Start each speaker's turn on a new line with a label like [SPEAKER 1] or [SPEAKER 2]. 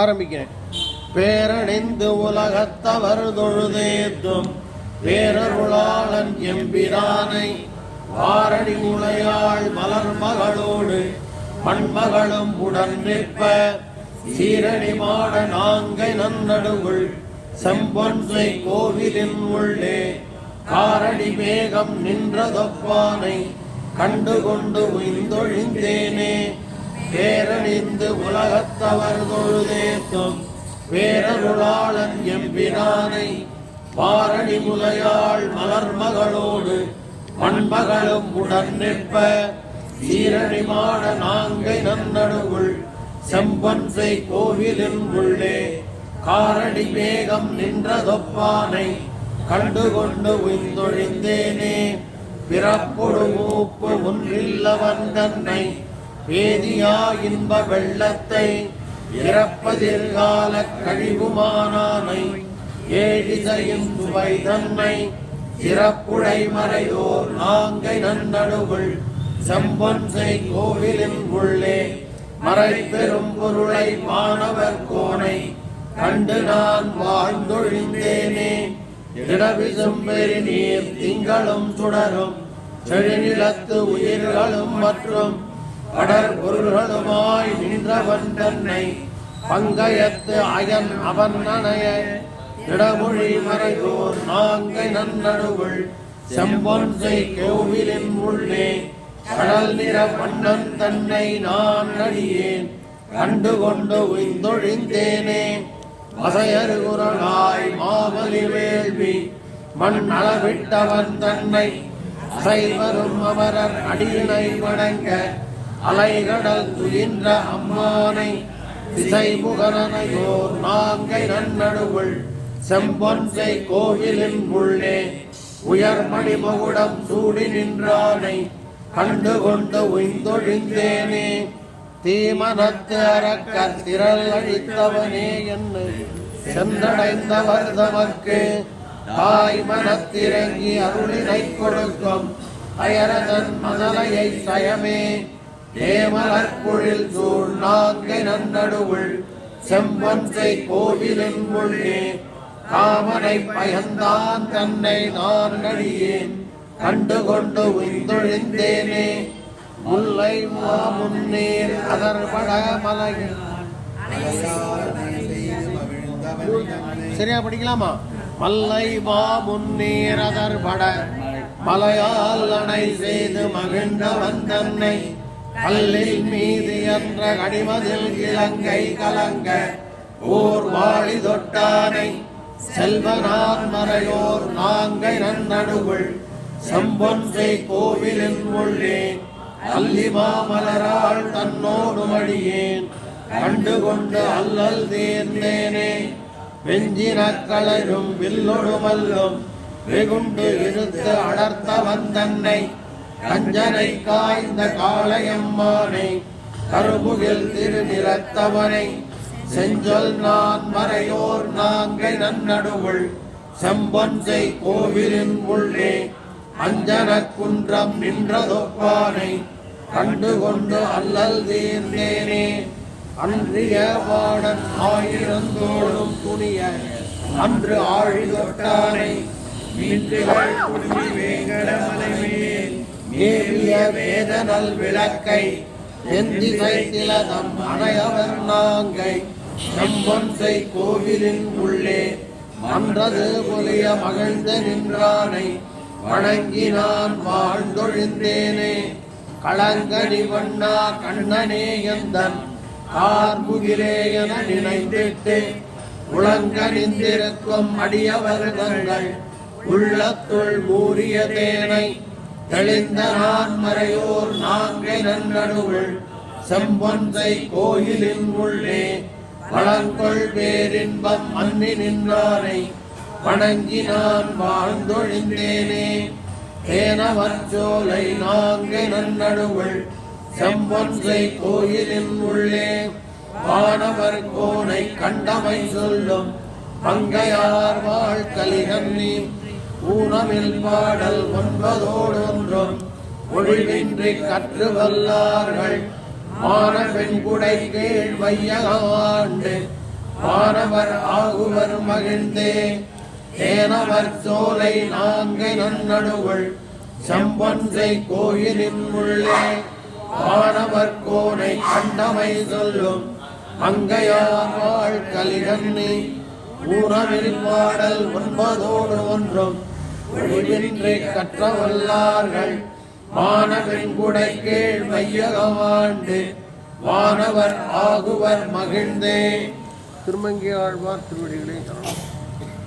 [SPEAKER 1] ஆரம்பிக்கிறேன். பேரணிந்து உலகத்தவர் தொழுதேத்தும் பேரருளாளன் எம்பிரானை வாரடி முளையாள் மலர் மகளோடு மண்மகளும் உடன் நிற்ப சீரணி மாட நாங்கை நன்னடுவுள் செம்பொன்சை கோவிலின் உள்ளே காரடி மேகம் நின்றதொப்பானை கண்டு கொண்டு உய்ந்தொழிந்தேனே. பேரணிந்து உலகத்தவர் தொழுதேத்தும் பேரருளாளன் எம்பிரானை பாரணி முலையாள் மலர்மகளோடு மண்மகளும் உடன் நிற்ப சீரணி நாங்கை நன்னடுவுள் செம்பொன்றை கோவிலின் உள்ளே காரடி மேகம் நின்றதொப்பானை கண்டுகொண்டு உய்ந்தொழிந்தேனே. பிறப்பொடு மூப்பு ஒன்றில்லவன் தன்னை வேதியா இன்ப வெள்ளத்தை இறப்பதில் கால கழிவுமானானை ஏழிசையும் சுவை தன்னை சிறப்புடை மறையோர் நாங்கை நன்னடுவுள் செம்பொன்சை கோவிலின் உள்ளே மறை பெரும் பொருளை மாணவர் கோனை கண்டு நான் வாழ்ந்தொழிந்தேனே. இடவிசும் பெரு நீர் திங்களும் சுடரும் செழிநிலத்து உயிர்களும் மற்றும் அடர் பொருள்களுமாய் நின்றவன் தன்னை பங்கயத்து அயன் அவன் நனைய இடமொழி மறைவோர் நாங்கை நன்னடுவுள் செம்பொன்சை கோவிலின் உள்ளே கடல் நிற மன்னன் தன்னை நான் அடியேன் கண்டு கொண்டு உய்ந்தொழிந்தேனே மசையருகுரனாய் மாமலி வேள்வி மண் அளவிட்டவன் தன்னை அசைவரும் அமரர் அடியினை வணங்க அலைகடல் துயின்ற அம்மானை திசை முகரனையோர் நாங்கை நன்னடுவுள். செம்பொன்சை கோவிலின் உள்ளே உயர்மணி மகுடம் சூடி நின்றானை கண்டு கொண்டு உய்ந்தொழிந்தேனே. தீமனத்து அறக்க திரள் அழித்தவனே என்று சென்றடைந்தவர் தமக்கு தாய் மனத்திறங்கி அருளினை கொடுக்கும். அயரதன் மதலையை சயமே தேமலர்பொழில் சூழ் நாங்கை நன்னடுவுள் செம்பொன்றை கோவிலின் உள்ளே காமனை பயந்தான் தன்னை நான் அழியேன். கண்டு கொண்டு உய்ந்தொழிந்தேனே முல்லை முன்னேர் அதர்பட மலையில். சரியா படிக்கலாமா? மல்லை மா முன்னேர் அதர்பட மலையால் அணை செய்து மகிழ்ந்தவன் தன்னை. கல்லில் மீது என்ற கடிமதில் இலங்கை கலங்க ஓர் வாழி தொட்டானை செல்வனார் மறையோர் நாங்கை நன்னடுவுள் செம்பொன்றை கோவிலின் உள்ளே அல்லிமா மலராள் தன்னோடு மடியேன் கண்டு கொண்டு அல்லல் தேர்ந்தேனே. கலரும் வில்லொடுமல்லும் வெகுண்டு இருந்து அடர்த்த வந்தன்னை கஞ்சனை காய்ந்த காளையம்மானை கருபுகில் திருநிறத்தவனை செஞ்சொல் நான் மறையோர் நாங்கை நன்னடுவுள் செம்பொன்சை கோவிலின் உள்ளே அஞ்சன குன்றம் நின்றதொப்பானை கண்டு கொண்டு அல்லல் தீர்ந்தேனே. அன்றிய வாடன் ஆயிரந்தோடும் துணிய அன்று ஆழி தொட்டானை மீன்றுகள் குடுமி வேங்கடமலை மேல் வேதனல் விளக்கை எந்திசை திலதம் அணையவர் நாங்கை. செம்பொன்சை கோவிலின் உள்ளே மன்றது புலிய மகிழ்ந்த நின்றானை வணங்கி நான் வாழ்ந்தொழிந்தேனே. களங்கடி வண்ணா கண்ணனே எந்தன் கார்முகிலே என நினைந்திட்டு உளங்கணிந்திருக்கும் அடியவர் தங்கள் உள்ளத்துள் மூறிய தேனை தெளிந்த நான்மறையோர் மறையோர் நாங்கை நன்னடுவுள் செம்பொன்றை கோயிலின் உள்ளே வளங்கொள் பேரின்பம் மன்னி நின்றாரை வணங்கி நான் வாழ்ந்தொழிந்தேனே. தேனவர் சோலை நாங்கை நன்னடுவுள் செம்பொன்றை கோயிலின் உள்ளே வானவர் கோனை கண்டமை சொல்லும் பங்கையார் வாழ்கலிகன்னி ஊனமில் பாடல் ஒன்பதோடு ஒழிவின்றி கற்று வல்லார்கள் மான குடை கீழ் வையகாண்டு. மாணவர் ஆகுவர் மகிழ்ந்தே. தேனவர் சோலை நாங்கை நன்னடுவள். செம்பொன்றை கோயிலின் உள்ளே. வானவர் கோனை கண்டமை சொல்லும். அங்கையாள் வாழ் கலிகண்ணி ஊனவில் பாடல் ஒன்பதோடு ஒன்றும். ஒழிவின்றி கற்றவல்லார்கள். மாணவன் குடை கீழ் மையகமாண்டு வானவர் ஆகுவர் மகிழ்ந்தே. திருமங்கி ஆழ்வார் திருவடிகளை சரணம்